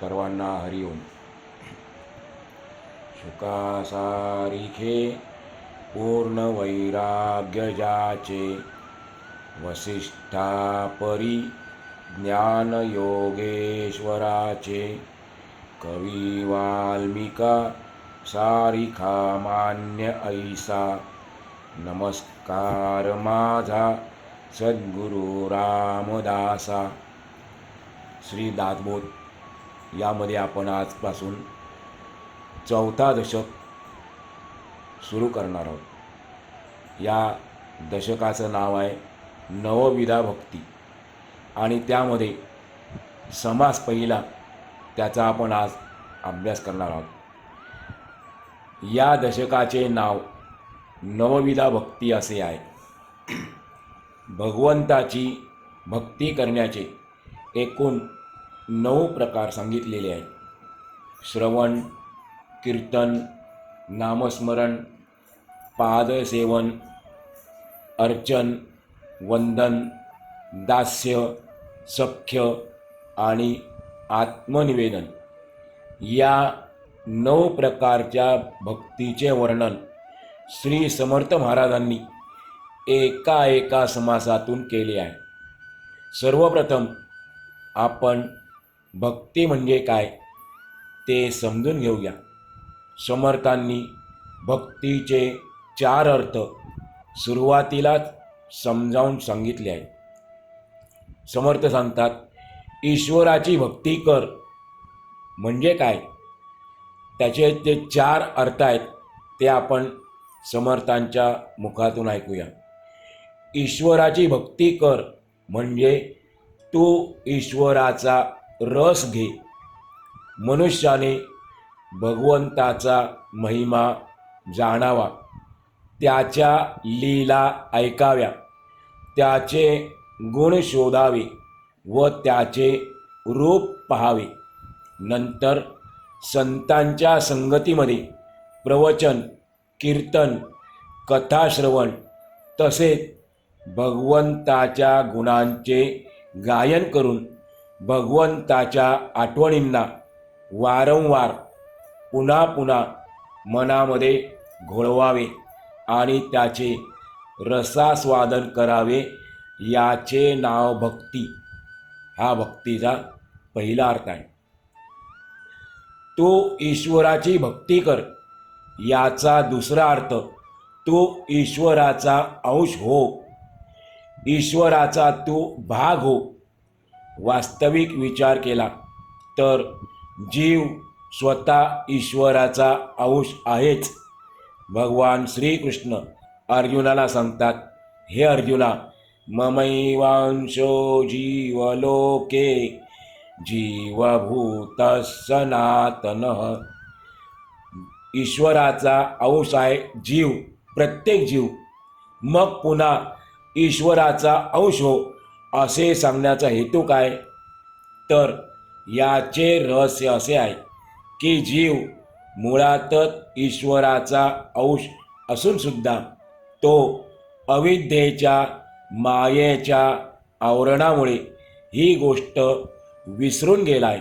सर्वांना हरिओम शुकासारिखे पूर्ण वैराग्यजाचे वसिष्ठापरी ज्ञान योगेश्वराचे कवी वाल्मिका सारिखा मान्य ऐसा नमस्कार माझा सद्गुरु रामदासा. श्री दासबोध. यामध्ये आपण आजपासून चौथा दशक सुरू करणार आहोत. या दशकाचं नाव आहे नवविधा भक्ती. आणि त्यामध्ये समास पहिला त्याचा आपण आज अभ्यास करणार आहोत. या दशकाचे नाव नवविधा भक्ती असे आहे. भगवंताची भक्ती करण्याचे एकूण नऊ प्रकार सांगितलेले आहेत. श्रवण कीर्तन नामस्मरण पादसेवन अर्चन वंदन दास्य सख्य आणि आत्मनिवेदन. या नऊ प्रकारच्या भक्तीचे वर्णन श्री समर्थ महाराजांनी एका एका समासातून केले आहे. सर्वप्रथम आपण भक्ती म्हणजे काय? ते समजून घेऊया. समर्थांनी भक्तीचे चार अर्थ सुरुवातीलाच समजावून सांगितले आहे समर्थ सांगतात ईश्वराची भक्ती कर. म्हणजे काय? त्याचे जे चार अर्थ आहेत ते आपण समर्थांच्या मुखातून ऐकूया. ईश्वराची भक्ती कर म्हणजे तू ईश्वराचा रस घे. मनुष्याने भगवंताचा महिमा जाणावा. त्याच्या लीला ऐकाव्या. त्याचे गुण शोधावे व त्याचे रूप पहावे. नंतर संतांच्या संगतीमध्ये प्रवचन कीर्तन कथाश्रवण तसेच भगवंताच्या गुणांचे गायन करून भगवंताच्या आठवणींना वारंवार पुन्हा पुन्हा मनामध्ये घोळवावे आणि त्याचे रसास्वादन करावे याचे नाव भक्ती. हा भक्तीचा पहिला अर्थ आहे. तू ईश्वराची भक्ती कर याचा दुसरा अर्थ तू ईश्वराचा अंश हो. ईश्वराचा तू भाग हो. वास्तविक विचार केला तर जीव स्वतः ईश्वराचा अंश आहेच. भगवान श्रीकृष्ण अर्जुनाला सांगतात हे अर्जुना ममैवांशो जीवलोके जीवभूत सनातन. ईश्वराचा अंश आहे जीव प्रत्येक जीव. मग पुन्हा ईश्वराचा अंश हो असे सांगण्याचा हेतू काय? तर याचे रहस्य असे आहे की जीव मुळातच ईश्वराचा अंश असूनसुद्धा तो अविद्येच्या मायेच्या आवरणामुळे ही गोष्ट विसरून गेला आहे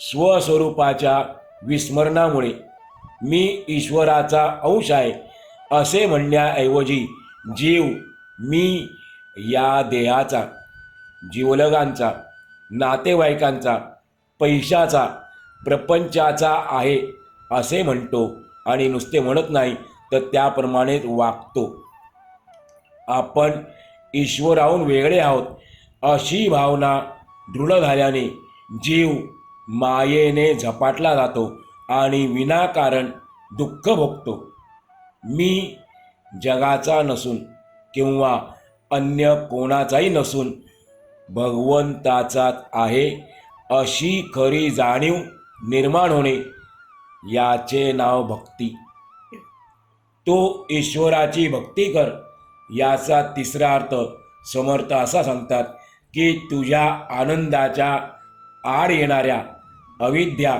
स्वस्वरूपाच्या विस्मरणामुळे मी ईश्वराचा अंश आहे असे म्हणण्याऐवजी जीव मी या देहाचा जीवलगांचा नातेवाईकांचा पैशाचा प्रपंचाचा आहे असे म्हणतो आणि नुसते म्हणत नाही तर त्याप्रमाणेच वागतो. आपण ईश्वराहून वेगळे आहोत अशी भावना दृढ झाल्याने जीव मायेने झपाटला जातो आणि विनाकारण दुःख भोगतो. मी जगाचा नसून किंवा अन्य कोणाचाही नसून भगवंताचाच आहे अशी खरी जाणीव निर्माण होणे याचे नाव भक्ती. तो ईश्वराची भक्ती कर याचा तिसरा अर्थ समर्थ असा सांगतात की तुझ्या आनंदाच्या आड येणाऱ्या अविद्या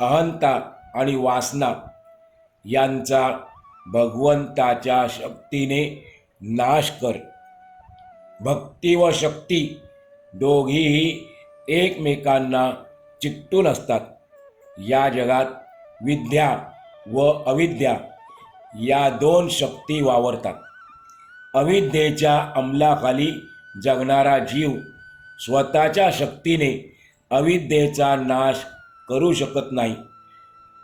अहंता आणि वासना यांचा भगवंताच्या शक्तीने नाश कर. भक्ती व शक्ती दोघीही एकमेकांना चिकटून असतात. या जगात विद्या व अविद्या या दोन शक्ती वावरतात. अविद्येच्या अंमलाखाली जगणारा जीव स्वतःच्या शक्तीने अविद्येचा नाश करू शकत नाही.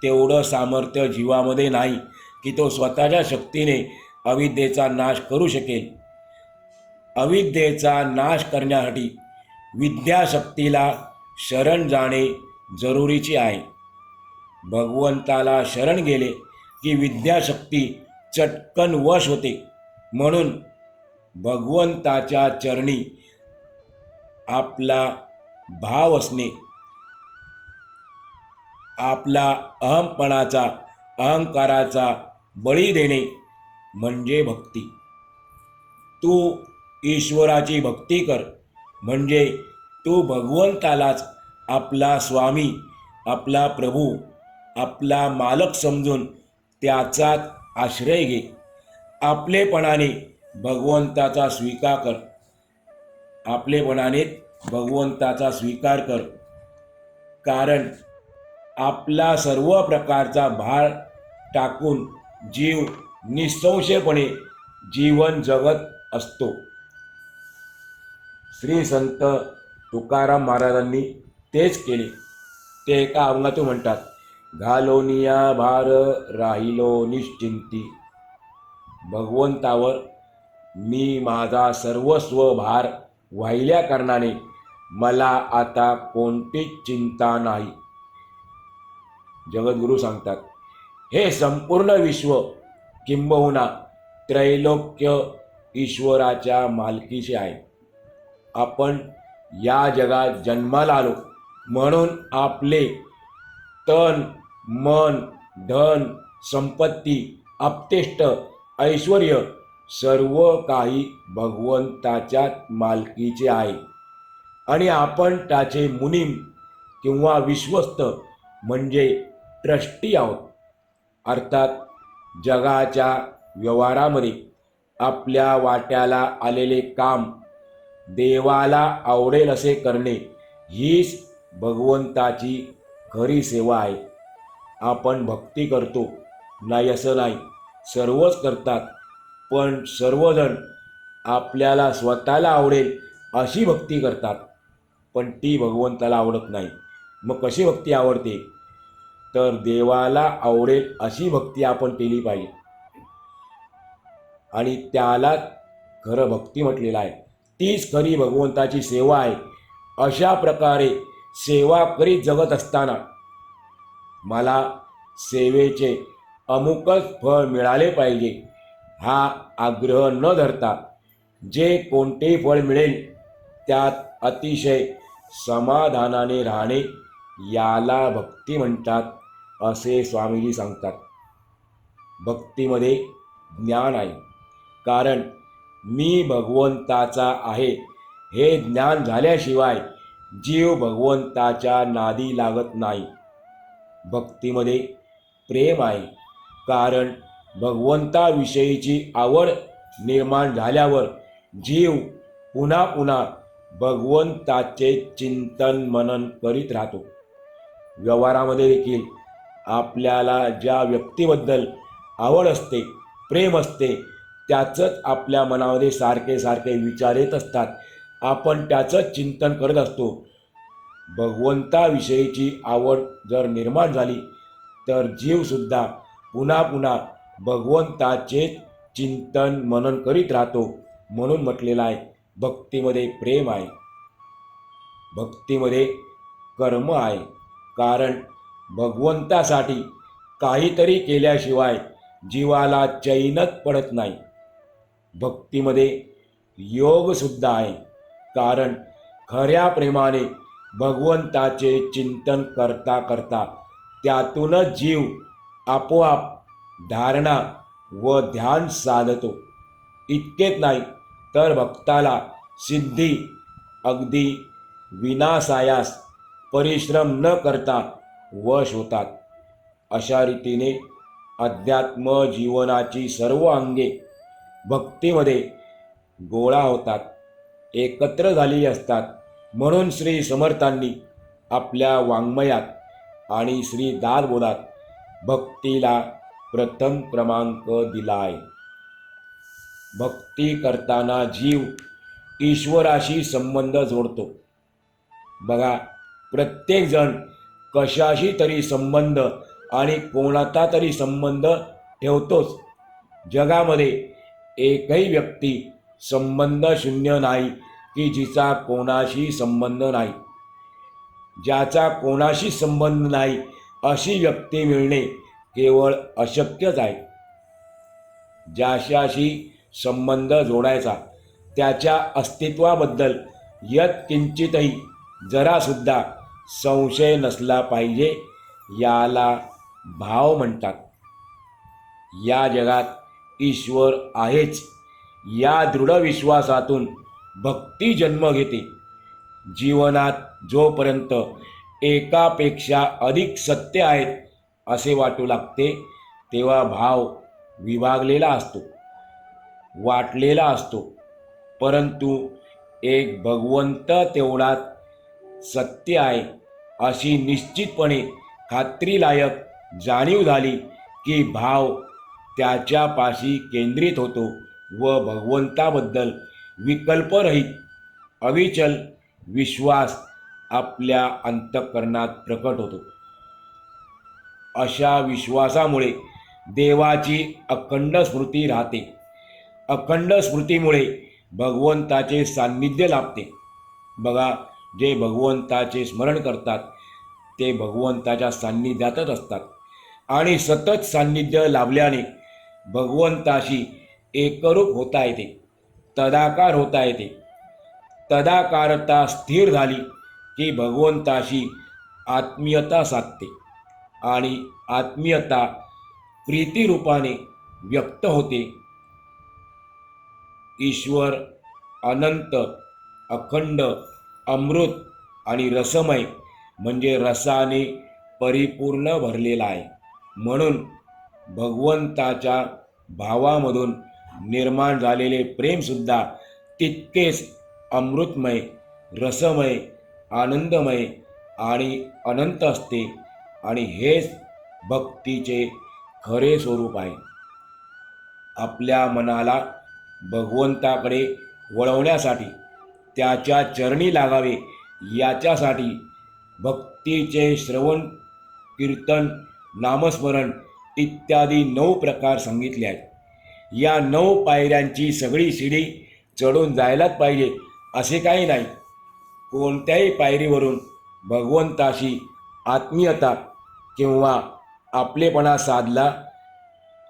तेवढं सामर्थ्य जीवामध्ये नाही की तो स्वतःच्या शक्तीने अविद्येचा नाश करू शकेल. अविद्येचा नाश करण्यासाठी विद्याशक्तीला शरण जाणे जरुरीचे आहे. भगवंताला शरण गेले की विद्याशक्ती चटकन वश होते. म्हणून भगवंताच्या चरणी आपला भाव असणे आपला अहमपणाचा अहंकाराचा बळी देणे म्हणजे भक्ती. तू ईश्वराची भक्ती कर. म्हणजे तू भगवंतालाच आपला स्वामी आपला प्रभू आपला मालक समजून त्याचाच आश्रय घे. आपलेपणाने भगवंताचा स्वीकार कर. आपलेपणाने भगवंताचा स्वीकार कर. कारण आपला सर्व प्रकारचा भार टाकून जीव निसंशयपणे जीवन जगत असतो. श्री संत तुकाराम महाराजांनी तेच केले. ते एका अभंगातून म्हणतात घालोनिया भार राहिलो निश्चिंती. भगवंतावर मी माझा सर्वस्व भार वाहिल्या कारणाने मला आता कोणतीच चिंता नाही. जगद्गुरू सांगतात हे संपूर्ण विश्व किंबहुना त्रैलोक्य ईश्वराच्या मालकीचे आहे. आपण या जगात जन्माला आलो. म्हणून आपले तन मन धन संपत्ती आपतेष्ट ऐश्वर सर्व काही भगवंताच्या मालकीचे आहे. आणि आपण त्याचे मुनीम किंवा विश्वस्त म्हणजे ट्रस्टी आहोत. अर्थात जगाच्या व्यवहारामध्ये आपल्या वाट्याला आलेले काम देवाला आवडेल असे करणे हीच भगवंताची खरी सेवा आहे. आपण भक्ती करतो. नाही असं नाही. सर्वच करतात. पण सर्वजण आपल्याला स्वतःला आवडेल अशी भक्ती करतात. पण ती भगवंताला आवडत नाही. मग कशी भक्ती आवडते? तर देवाला आवडेल अशी भक्ती आपण केली पाहिजे. आणि त्याला खरं भक्ती म्हटलेलं आहे. तीच खरी भगवंताची सेवा आहे. अशा प्रकारे सेवा करीत जगत असताना मला सेवेचे अमुकच फळ मिळाले पाहिजे हा आग्रह न धरता जे कोणतेही फळ मिळेल त्यात अतिशय समाधानाने राहणे याला भक्ती म्हणतात असे स्वामीजी सांगतात. भक्तीमध्ये ज्ञान आहे. कारण मी भगवंताचा आहे. हे ज्ञान झाल्याशिवाय जीव भगवंताच्या नादी लागत नाही. भक्तीमध्ये प्रेम आहे. कारण भगवंताविषयीची आवड निर्माण झाल्यावर जीव पुन्हा पुन्हा भगवंताचे चिंतन मनन करीत राहतो. व्यवहारामध्ये देखील आपल्याला ज्या व्यक्तीबद्दल आवड असते प्रेम असते त्याचंच आपल्या मनामध्ये सारखे सारखे विचार येत असतात. आपण त्याचंच चिंतन करत असतो. भगवंताविषयीची आवड जर निर्माण झाली तर जीवसुद्धा पुन्हा पुन्हा भगवंताचे चिंतन मनन करीत राहतो म्हणून म्हटलेलं आहे भक्तीमध्ये प्रेम आहे. भक्तीमध्ये कर्म आहे. कारण भगवंतासाठी काहीतरी केल्याशिवाय जीवाला चैनच पडत नाही. भक्तीमध्ये योगसुद्धा आहे. कारण खऱ्या प्रेमाने भगवंताचे चिंतन करता करता त्यातूनच जीव आपोआप धारणा व ध्यान साधतो. इतकेच नाही तर भक्ताला सिद्धी अगदी विनासायास परिश्रम न करता वश होतात. अशा रीतीने अध्यात्म जीवनाची सर्व अंगे भक्तीमध्ये गोळा होतात एकत्र झालेली असतात. म्हणून श्री समर्थांनी आपल्या वाङ्मयात आणि श्री दारबोधात भक्तीला प्रथम क्रमांक दिलाय. भक्ती करताना जीव ईश्वराशी संबंध जोडतो. बघा प्रत्येकजण कशाशी तरी संबंध आणि कोणाचा तरी संबंध ठेवतोच. जगामध्ये एकही व्यक्ती संबंध शून्य नाही की जिचा कोणाशी संबंध नाही. ज्याचा कोणाशी संबंध नाही अशी व्यक्ती मिळणे केवळ अशक्यच आहे. ज्याशाशी संबंध जोडायचा त्याच्या अस्तित्वाबद्दल यत्किंचितही जरासुद्धा संशय नसला पाहिजे याला भाव म्हणतात. या जगात ईश्वर आहेच. या दृढ विश्वासातून भक्ती जन्म घेते. जीवनात जोपर्यंत एकापेक्षा अधिक सत्य आहेत असे वाटू लागते तेव्हा भाव विभागलेला असतो. वाटलेला असतो. परंतु एक भगवंत तेवढाच सत्य आहे अशी निश्चितपणे खात्रीलायक जाणीव झाली की भाव त्याच्यापाशी केंद्रित होतो व भगवंताबद्दल विकल्परहित अविचल विश्वास आपल्या अंतःकरणात प्रकट होतो. अशा विश्वासामुळे देवाची अखंड स्मृती राहते. अखंड स्मृतीमुळे भगवंताचे सान्निध्य लाभते. बघा जे भगवंताचे स्मरण करतात ते भगवंताच्या सान्निध्यातच असतात. आणि सतत सान्निध्य लाभल्याने भगवंताशी एकरूप होता येते. तदाकार होता येते. तदाकारता स्थिर झाली की भगवंताशी आत्मीयता साधते आणि आत्मीयता प्रीतिरूपाने व्यक्त होते. ईश्वर अनंत अखंड अमृत आणि रसमय म्हणजे रसाने परिपूर्ण भरलेला आहे. म्हणून भगवंताच्या भावामधून निर्माण झालेले प्रेमसुद्धा तितकेच अमृतमय रसमय आनंदमय आणि अनंत असते आणि हेच भक्तीचे खरे स्वरूप आहे. आपल्या मनाला भगवंताकडे वळवण्यासाठी त्याच्या चरणी लागावे याच्यासाठी भक्तीचे श्रवण कीर्तन नामस्मरण इत्यादी नऊ प्रकार सांगितले आहेत. या नऊ पायऱ्यांची सगळी शिडी चढून जायलाच पाहिजे असे काही नाही. कोणत्याही पायरीवरून भगवंताशी आत्मीयता किंवा आपलेपणा साधला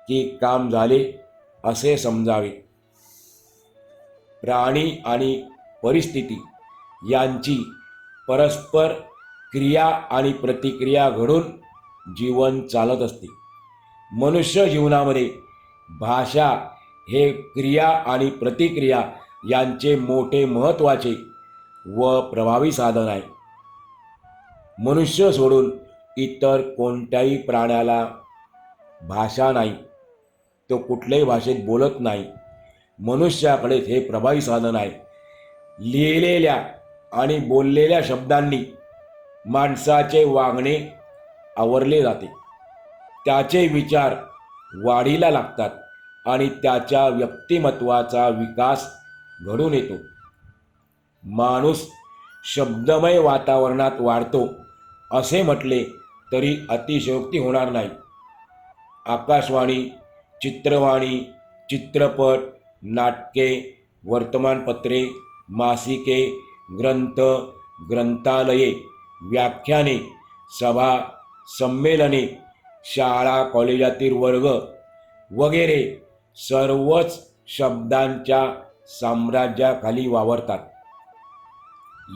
की काम झाले असे समजावे. प्राणी आणि परिस्थिती यांची परस्पर क्रिया आणि प्रतिक्रिया घडून जीवन चालत असते. मनुष्य जीवनामध्ये भाषा हे क्रिया आणि प्रतिक्रिया यांचे मोठे महत्त्वाचे व प्रभावी साधन आहे. मनुष्य सोडून इतर कोणत्याही प्राण्याला भाषा नाही तो कुठल्याही भाषेत बोलत नाही. मनुष्याकडेच हे प्रभावी साधन आहे. लिहिलेल्या आणि बोललेल्या शब्दांनी माणसाचे वागणे आवरले जाते. त्याचे विचार वाढीला लागतात आणि त्याच्या व्यक्तिमत्वाचा विकास घडून येतो. माणूस शब्दमय वातावरणात वाढतो असे म्हटले तरी अतिशयोक्ती होणार नाही. आकाशवाणी चित्रवाणी चित्रपट नाटके वर्तमानपत्रे मासिके ग्रंथ ग्रंथालये व्याख्याने सभा संमेलने शाळा कॉलेजातील वर्ग वगैरे सर्वच शब्दांच्या साम्राज्याखाली वावरतात.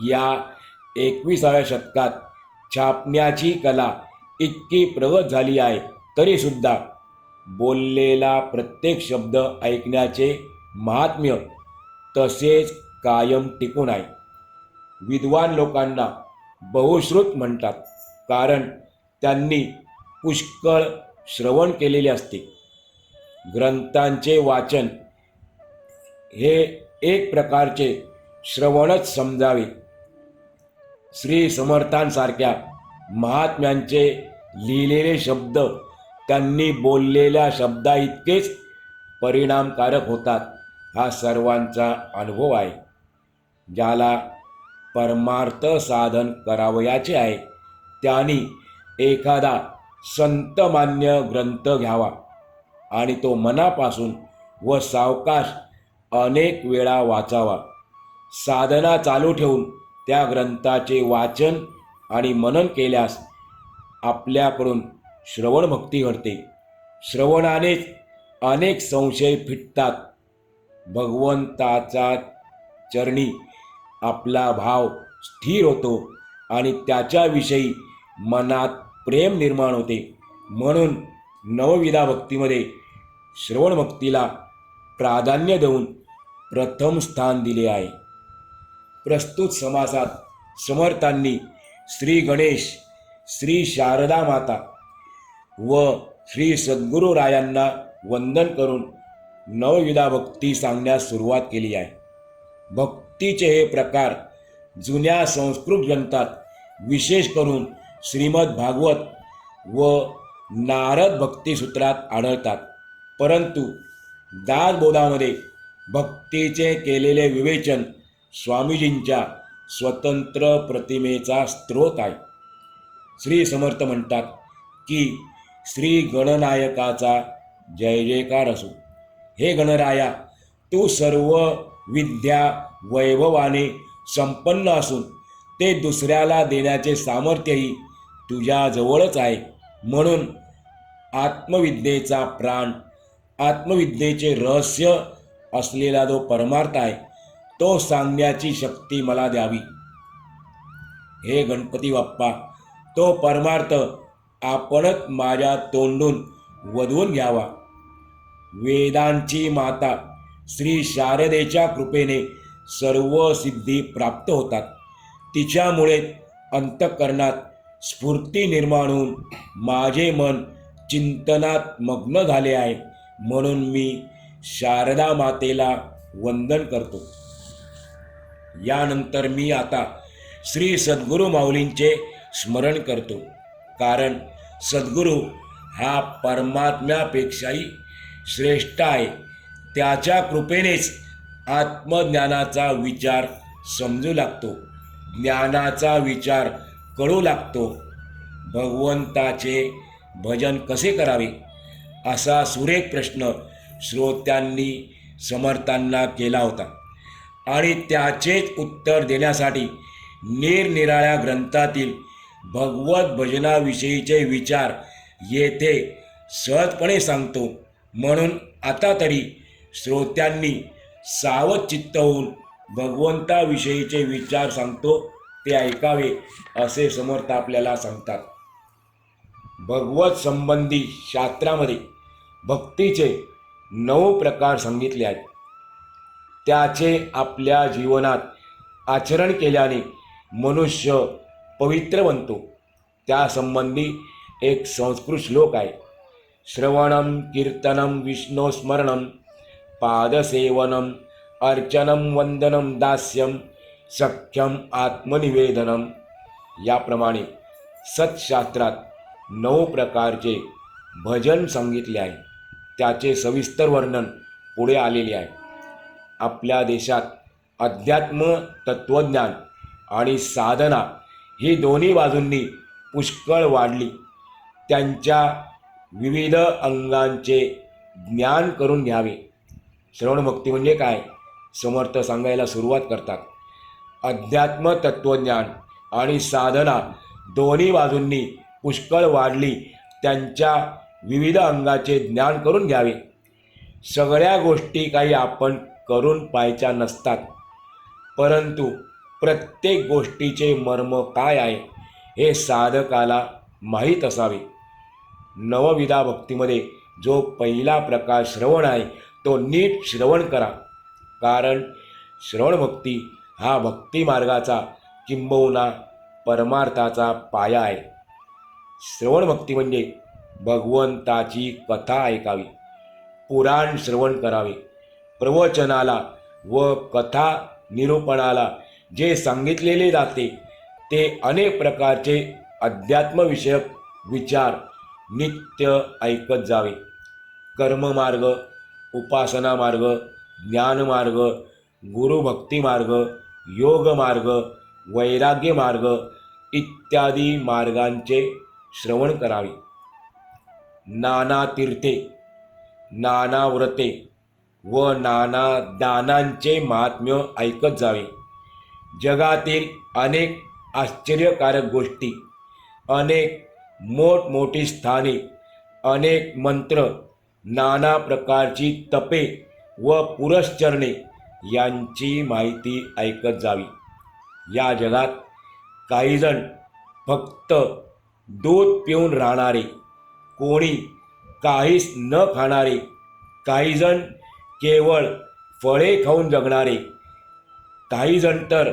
या एकविसाव्या शतकात छापण्याची कला इतकी प्रगत झाली आहे तरीसुद्धा बोललेला प्रत्येक शब्द ऐकण्याचे महात्म्य तसेच कायम टिकून आहे. विद्वान लोकांना बहुश्रुत म्हणतात कारण त्यांनी पुष्कळ श्रवण केलेले असते. ग्रंथांचे वाचन हे एक प्रकारचे श्रवणच समजावे. श्री समर्थांसारख्या महात्म्यांचे लिहिलेले शब्द त्यांनी बोललेल्या शब्दा इतकेच परिणामकारक होतात हा सर्वांचा अनुभव आहे. ज्याला परमार्थ साधन करावयाचे आहे त्यांनी एखादा संतमान्य ग्रंथ घ्यावा. आणि तो मनापासून व सावकाश अनेक वेळा वाचावा. साधना चालू ठेवून त्या ग्रंथाचे वाचन आणि मनन केल्यास आपल्याकडून श्रवणभक्ती घडते. श्रवणानेच अनेक संशय फिटतात. भगवंताचा चरणी आपला भाव स्थिर होतो आणि त्याच्याविषयी मनात प्रेम निर्माण होते. म्हणून नवविधा भक्तीमध्ये श्रवणभक्तीला प्राधान्य देऊन प्रथम स्थान दिले आहे. प्रस्तुत समासात समर्थांनी श्री गणेश श्री शारदा माता व श्री सद्गुरुरायांना वंदन करून नवविधा भक्ती सांगण्यास सुरुवात केली आहे. भक्तीचे हे प्रकार जुन्या संस्कृत ग्रंथात विशेष करून श्रीमद भागवत व नारद भक्तिसूत्रात आढळतात. परंतु दासबोधामध्ये भक्तीचे केलेले विवेचन स्वामीजींच्या स्वतंत्र प्रतिमेचा स्रोत आहे. श्री समर्थ म्हणतात की श्री गणनायकाचा जय जयकार असो. हे गणराया तू सर्व विद्या वैभवाने संपन्न असून ते दुसऱ्याला देण्याचे सामर्थ्यही तुझ्याजवळच आहे. म्हणून आत्मविद्येचा प्राण आत्मविद्येचे रहस्य असलेला जो परमार्थ आहे तो सांगण्याची शक्ती मला द्यावी. हे गणपती बाप्पा तो परमार्थ आपणच माझ्या तोंडून वधवून घ्यावा. वेदांची माता श्री शारदेच्या कृपेने सर्व सिद्धी प्राप्त होतात. तिच्यामुळे अंतःकरणात स्फूर्ती निर्माण होऊन माझे मन चिंतनात मग्न झाले आहे. म्हणून मी शारदा मातेला वंदन करतो. यानंतर मी आता श्री सद्गुरू माऊलींचे स्मरण करतो. कारण सद्गुरू हा परमात्म्यापेक्षाही श्रेष्ठ आहे. त्याच्या कृपेनेच आत्मज्ञानाचा विचार समजू लागतो. ज्ञानाचा विचार कळू लागतो. भगवंताचे भजन कसे करावे? असा सुरेख प्रश्न श्रोत्यांनी समर्थांना केला होता. आणि त्याचेच उत्तर देण्यासाठी निरनिराळ्या ग्रंथातील भगवत भजनाविषयीचे विचार येथे सहजपणे सांगतो. म्हणून आता तरी श्रोत्यांनी सावध चित्त होऊन भगवंताविषयीचे विचार सांगतो. ते ऐकावे असे समर्थ आपल्याला सांगतात. भगवत संबंधी शास्त्रामध्ये भक्तीचे नऊ प्रकार सांगितले आहेत. त्याचे आपल्या जीवनात आचरण केल्याने मनुष्य पवित्र बनतो. त्यासंबंधी एक संस्कृत श्लोक आहे. श्रवणम कीर्तनम विष्णुस्मरणम पादसेवनम अर्चनम वंदनम दास्यम सख्यम आत्मनिवेदनम. याप्रमाणे सत्शास्त्रात नऊ प्रकारचे भजन सांगितले आहे. त्याचे सविस्तर वर्णन पुढे आलेले आहे. आपल्या देशात अध्यात्म तत्त्वज्ञान आणि साधना ही दोन्ही बाजूंनी पुष्कळ वाढली. त्यांच्या विविध अंगांचे ज्ञान करून घ्यावे. श्रवणभक्ती म्हणजे काय? समर्थ सांगायला सुरुवात करतात. अध्यात्म तत्त्वज्ञान आणि साधना दोन्ही बाजूंनी पुष्कळ वाढली. त्यांच्या विविध अंगाचे ज्ञान करून घ्यावे. सगळ्या गोष्टी काही आपण करून पाहायच्या नसतात. परंतु प्रत्येक गोष्टीचे मर्म काय आहे हे साधकाला माहीत असावे. नवविधा भक्तीमध्ये जो पहिला प्रकार श्रवण आहे तो नीट श्रवण करा. कारण श्रवणभक्ती हा भक्ती मार्गाचा किंबहुना परमार्थाचा पाया आहे. श्रवणभक्ती म्हणजे भगवंताची कथा ऐकावी पुराण श्रवण करावे. प्रवचनाला व कथा निरूपणाला जे सांगितलेले जाते ते अनेक प्रकारचे अध्यात्मविषयक विचार नित्य ऐकत जावे. कर्ममार्ग उपासना मार्ग ज्ञानमार्ग गुरुभक्ती मार्ग योग मार्ग वैराग्य मार्ग इत्यादी मार्गांचे श्रवण करावे. नाना तीर्थे नाना व्रते व नाना दानांचे महात्म्य ऐकत जावे. जगातील अनेक आश्चर्यकारक गोष्टी अनेक मोठमोठी स्थाने अनेक मंत्र नाना प्रकारची तपे व पुरश्चरणे यांची माहिती ऐकत जावी. या जगात काहीजण फक्त दूध पिऊन राहणारे कोणी काहीच न खाणारे काहीजण केवळ फळे खाऊन जगणारे काहीजण तर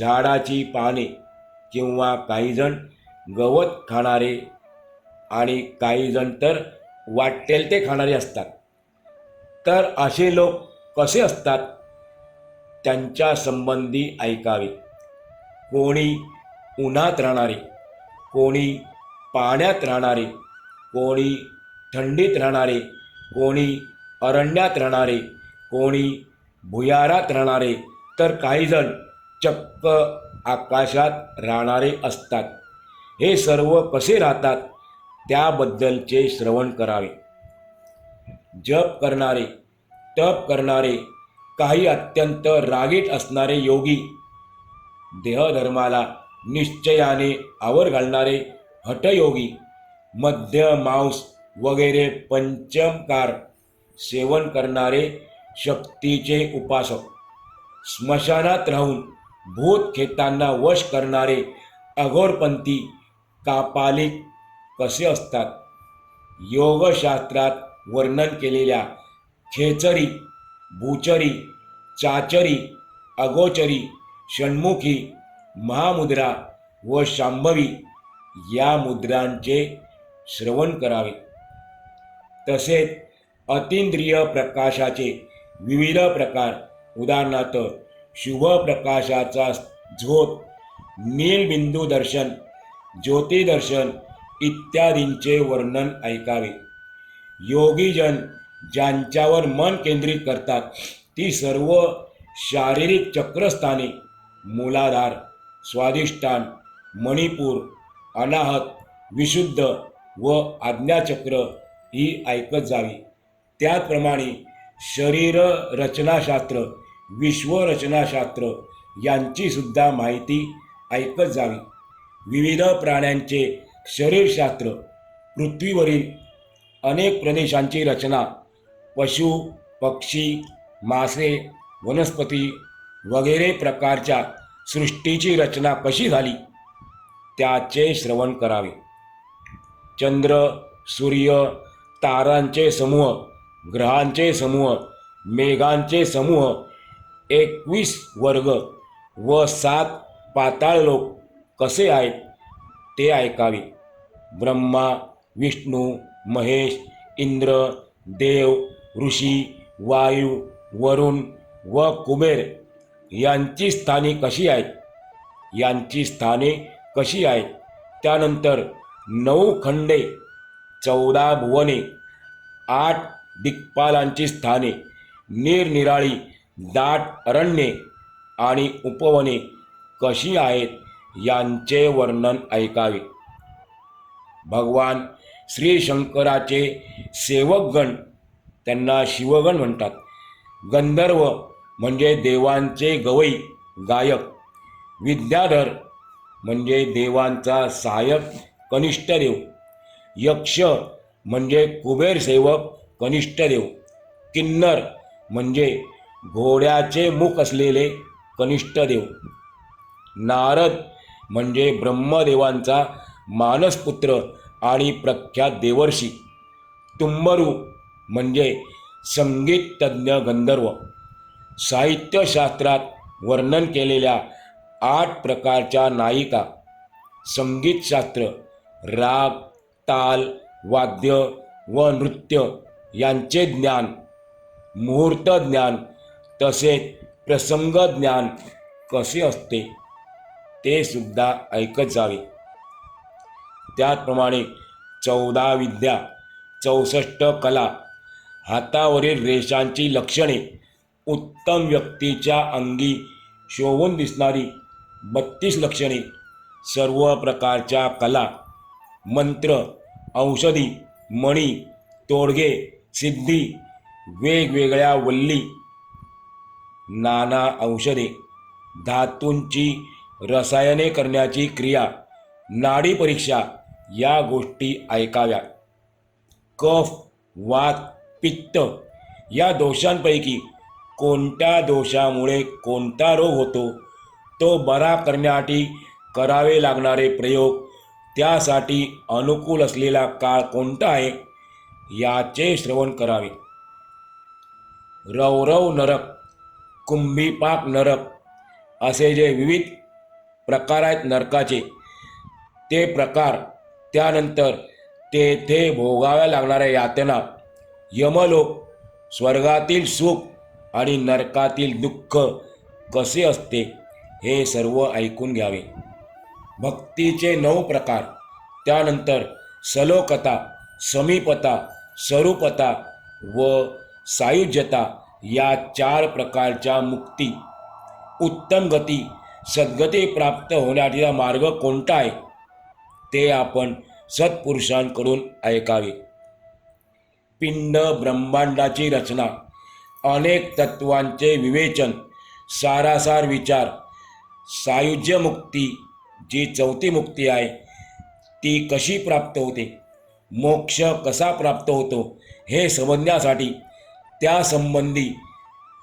झाडाची पाने किंवा काहीजण गवत खाणारे आणि काहीजण तर वाटेल ते खाणारे असतात. तर असे लोक कसे असतात? त्यांच्या संबंधी ऐकावे. कोणी उन्हात राहणारे कोणी पाण्यात राहणारे कोणी थंडीत राहणारे कोणी अरण्यात राहणारे कोणी भुयारात राहणारे तर काहीजण चक्क आकाशात राहणारे असतात. हे सर्व कसे राहतात? त्याबद्दलचे श्रवण करावे. जप करणारे तप करणारे काही अत्यंत रागीट असणारे योगी देहधर्माला निश्चयाने आवर घालणारे हटयोगी मध्य मांस वगैरे पंचमकार सेवन करणारे शक्तीचे उपासक स्मशानात राहून भूत खेतांना वश करणारे अघोरपंथी कापालिक कसे असतात? योगशास्त्रात वर्णन केलेल्या खेचरी भूचरी चाचरी अगोचरी षण्मुखी महामुद्रा व शांभवी या मुद्रांचे श्रवण करावे. तसेच अतिंद्रिय प्रकाशाचे विविध प्रकार उदाहरणार्थ शुभ प्रकाशाचा झोत नीलबिंदू दर्शन ज्योतिदर्शन इत्यादींचे वर्णन ऐकावे. योगीजन ज्यांच्यावर मन केंद्रित करतात ती सर्व शारीरिक चक्रस्थाने मूलाधार स्वादिष्टान मणिपूर अनाहत विशुद्ध व आज्ञाचक्र ही ऐकत जावी. त्याचप्रमाणे शरीर रचनाशास्त्र विश्वरचनाशास्त्र यांची सुद्धा माहिती ऐकत जावी. विविध प्राण्यांचे शरीरशास्त्र पृथ्वीवरील अनेक प्रदेशांची रचना पशु पक्षी मासे वनस्पती वगैरे प्रकारच्या सृष्टीची रचना कशी झाली? त्याचे श्रवण करावे. चंद्र सूर्य तारांचे समूह ग्रहांचे समूह मेघांचे समूह एकवीस वर्ग व सात पाताळ लोक कसे आहेत ते ऐकावे. ब्रह्मा विष्णू महेश इंद्र देव ऋषी वायू वरुण व कुबेर यांची स्थाने कशी आहेत? यांची स्थाने कशी आहेत? त्यानंतर नऊ खंडे चौदा भुवने आठ दिग्पालांची स्थाने निरनिराळी दाट अरण्ये आणि उपवने कशी आहेत यांचे वर्णन ऐकावे. भगवान श्री शंकराचे सेवकगण त्यांना शिवगण म्हणतात. गंधर्व म्हणजे देवांचे गवई गायक. विद्याधर म्हणजे देवांचा सहाय्यक कनिष्ठ देव. यक्ष म्हणजे कुबेर सेवक कनिष्ठ देव. किन्नर म्हणजे घोड्याचे मुख असलेले कनिष्ठ देव. नारद म्हणजे ब्रह्मदेवांचा मानसपुत्र आणि प्रख्यात देवर्षी. तुंबरू म्हणजे संगीत तज्ज्ञ गंधर्व. साहित्यशास्त्रात वर्णन केलेल्या आठ प्रकारच्या नायिका. संगीतशास्त्र राग ताल वाद्य व नृत्य यांचे ज्ञान. मुहूर्त ज्ञान तसेच प्रसंग ज्ञान कसे असते ते सुद्धा ऐकत जावे. त्याचप्रमाणे चौदा विद्या चौसष्ट कला हातावरील रेषांची लक्षणे उत्तम व्यक्तीच्या अंगी शोभून दिसणारी बत्तीस लक्षणे सर्व प्रकारच्या कला मंत्र औषधी मणी तोडगे सिद्धी वेगवेगळ्या वल्ली नाना औषधे धातूंची रसायने करण्याची क्रिया नाडी परीक्षा या गोष्टी ऐकाव्या. कफ वात पित्त. या दोषांपैकी कोणत्या दोषामुळे कोणता रोग होतो तो बरा करण्यासाठी करावे लागणारे प्रयोग त्यासाठी अनुकूल असलेला काळ कोणता आहे याचे श्रवण करावे. रवरव नरक कुंभीपाक नरक असे जे विविध प्रकार आहेत नरकाचे ते प्रकार त्यानंतर तेथे भोगाव्या लागणाऱ्या यातना यमलोक स्वर्गातील सुख आणि नरकातील दुःख कसे असते हे सर्व ऐकून घ्यावे. भक्तीचे नऊ प्रकार त्यानंतर सलोकता समीपता स्वरूपता व सायुज्यता या चार प्रकारच्या मुक्ती. उत्तम गती सद्गती प्राप्त होण्याचा मार्ग कोणता आहे? ते आपण सत्पुरुषांकडून ऐकावे. पिंड ब्रह्मांडाची रचना अनेक तत्वांचे विवेचन सारासार विचार सायुज्य मुक्ती जी चौथी मुक्ती आहे ती कशी प्राप्त होते मोक्ष कसा प्राप्त होतो हे समजण्यासाठी त्यासंबंधी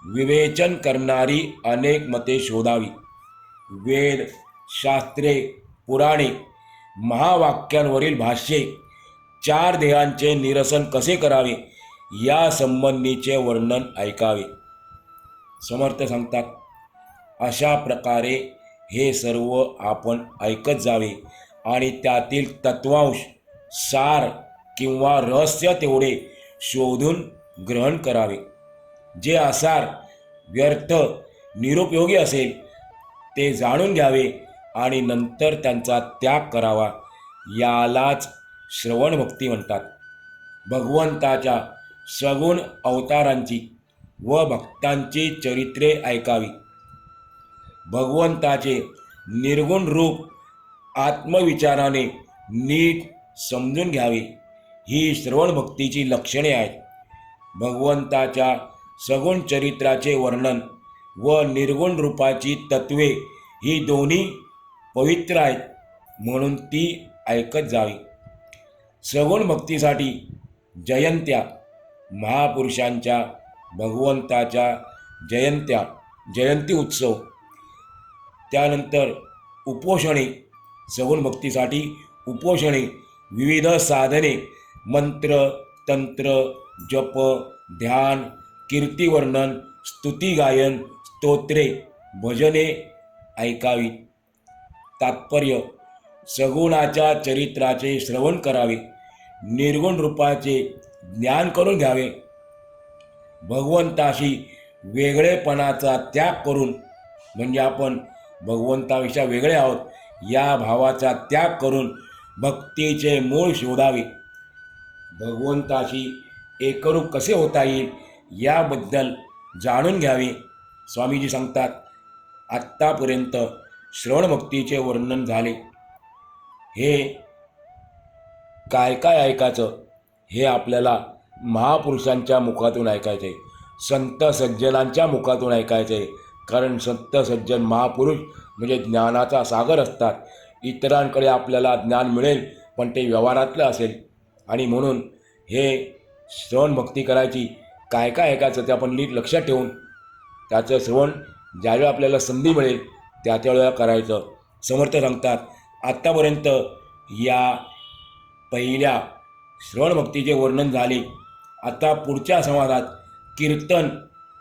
विवेचन करणारी अनेक मते शोधावी. वेद शास्त्रे पुराणे महावाक्यांवरील भाष्ये चार देहांचे निरसन कसे करावे? या संबंधीचे वर्णन ऐकावे. समर्थ सांगतात अशा प्रकारे हे सर्व आपण ऐकत जावे आणि त्यातील तत्वांश सार किंवा रहस्य तेवढे शोधून ग्रहण करावे. जे आसार व्यर्थ निरुपयोगी असेल ते जाणून घ्यावे आणि नंतर त्यांचा त्याग करावा. यालाच श्रवण भक्ती म्हणतात. भगवंताच्या सगुण अवतारांची व भक्तांची चरित्रे ऐकावी. भगवंताचे निर्गुण रूप आत्मविचाराने नीट समजून घ्यावे ही श्रवण भक्तीची लक्षणे आहेत. भगवंताच्या सगुण चरित्राचे वर्णन व निर्गुण रूपाची तत्वे ही दोन्ही पवित्र आहेत म्हणून ती ऐकत जावी. सगुण भक्तीसाठी जयंत्या महापुरुषांच्या भगवंताच्या जयंत्या जयंती उत्सव. त्यानंतर उपोषणे सगुण भक्तीसाठी उपोषणे विविध साधने मंत्र तंत्र जप ध्यान कीर्तिवर्णन स्तुती गायन स्तोत्रे भजने ऐकावी. तात्पर्य सगुणाच्या चरित्राचे श्रवण करावे. निर्गुण रूपाचे ज्ञान करून घ्यावे. भगवंताशी वेगळेपणाचा त्याग करून म्हणजे आपण भगवंताविषयी वेगळे आहोत या भावाचा त्याग करून भक्तीचे मूळ शोधावे. भगवंताशी एकरूप कसे होता येईल याबद्दल जाणून घ्यावे. स्वामीजी सांगतात आत्तापर्यंत श्रवणभक्तीचे वर्णन झाले. हे काय काय ऐकायचं हे आपल्याला महापुरुषांच्या मुखातून ऐकायचं आहे संत सज्जनांच्या मुखातून ऐकायचं. आहे कारण संत सज्जन महापुरुष म्हणजे ज्ञानाचा सागर असतात. इतरांकडे आपल्याला ज्ञान मिळेल पण ते व्यवहारातलं असेल. आणि म्हणून हे श्रवण भक्ती करायची काय काय ऐकायचं ते आपण नीट लक्षात ठेवून त्याचं श्रवण ज्यावेळी आपल्याला संधी मिळेल त्या त्यावेळेला करायचं. समर्थ सांगतात आत्तापर्यंत या पहिल्या श्रवणभक्तीचे वर्णन झाले. आता पुढच्या संवादात कीर्तन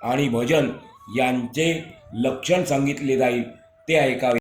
आणि भजन यांचे लक्षण सांगितले जाईल. ते ऐकावे.